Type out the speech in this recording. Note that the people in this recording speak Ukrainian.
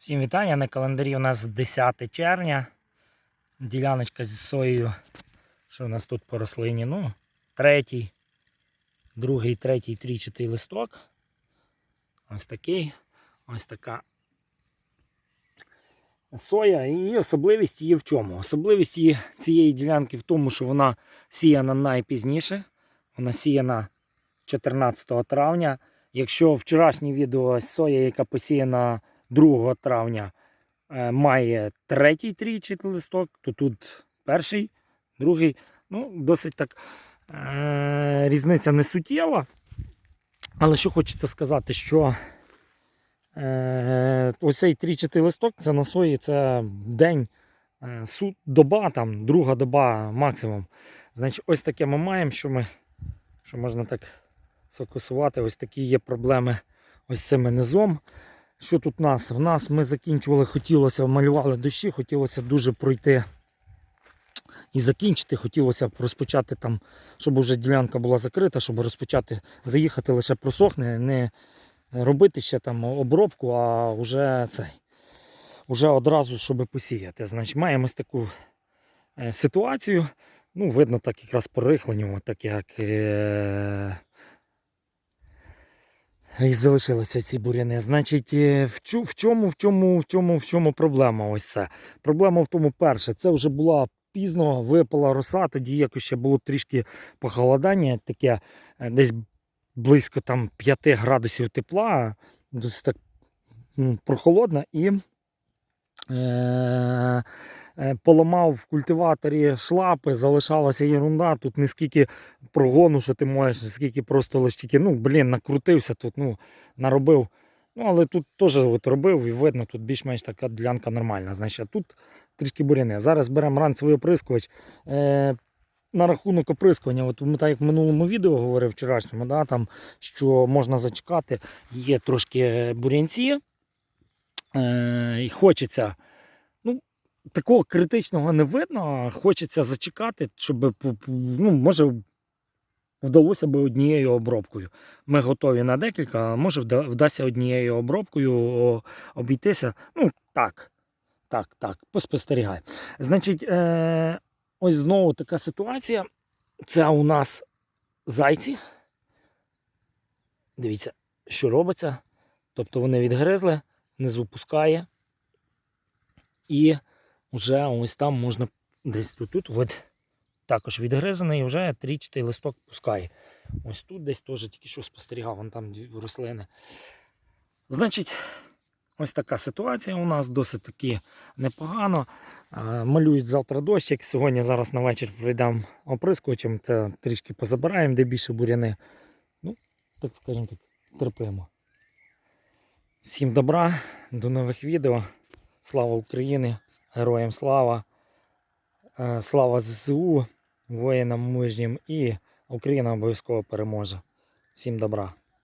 Всім вітання. На календарі у нас 10 червня. Діляночка зі соєю. Що у нас тут по рослині? Ну, третій, другий, третій, трійчатий листок. Ось такий. Ось така соя. І особливість її в чому? Особливість її цієї ділянки в тому, що вона сіяна найпізніше. Вона сіяна 14 травня. Якщо вчорашнє відео соя, яка посіяна 2 травня, е, має третій трійчатий листок, то тут перший, другий. Ну, досить так е- різниця не суттєва. Але що хочеться сказати, що е- ось цей трійчатий листок це на сої, це день, е- су- доба, там, друга доба максимум. Значить, ось таке ми маємо, що ми що можна так сокусувати. Ось такі є проблеми ось цим низом. Що тут в нас? В нас ми закінчували, хотілося, малювали дощі, хотілося дуже пройти і закінчити. Хотілося розпочати там, щоб вже ділянка була закрита, щоб розпочати заїхати лише просохне, не робити ще там обробку, а вже цей. Уже одразу, щоб посіяти. Значить, маємо ось таку е, ситуацію. Ну, видно так якраз по рихленню, так як е... і залишилися ці буряни. Значить, е, в, чу- в, чому, в, чому, в, чому, в чому проблема ось це? Проблема в тому, перше, це вже була пізно, випала роса, тоді якось ще було трішки похолодання, таке е, десь близько там 5 градусів тепла, досить так прохолодно і. Е, поламав в культиваторі шлапи, залишалася ерунда, тут не скільки прогону, що ти можеш, скільки просто лише ну, блін, накрутився тут, ну, наробив. Ну, але тут теж от робив і видно, тут більш-менш така ділянка нормальна. Значить, тут трішки буряни. Зараз беремо ранцевий оприскувач. Е, на рахунок оприскування, от ми так як в минулому відео говорив вчорашньому, да, там, що можна зачекати, є трошки бурянці. Е, і хочеться. Такого критичного не видно. Хочеться зачекати, щоб ну, може вдалося би однією обробкою. Ми готові на декілька, а може вдасться однією обробкою обійтися. Ну, так. Так, так, поспостерігай. Значить, е, ось знову така ситуація. Це у нас зайці. Дивіться, що робиться. Тобто вони відгризли, внизу пускає. І вже ось там можна десь тут, тут от, також відгризаний, вже трічатий листок пускає. Ось тут десь теж тільки що спостерігав, вон там дві рослини. Значить, ось така ситуація у нас досить таки непогано. Малюють завтра дощик. Сьогодні зараз на вечір прийдемо оприскувачем, це трішки позабираємо, де більше буряни. Ну, так скажімо так, терпимо. Всім добра, до нових відео. Слава Україні! Героям слава! Е, Слава ЗСУ, воїнам мужнім і Україна обов'язково переможе. Всім добра!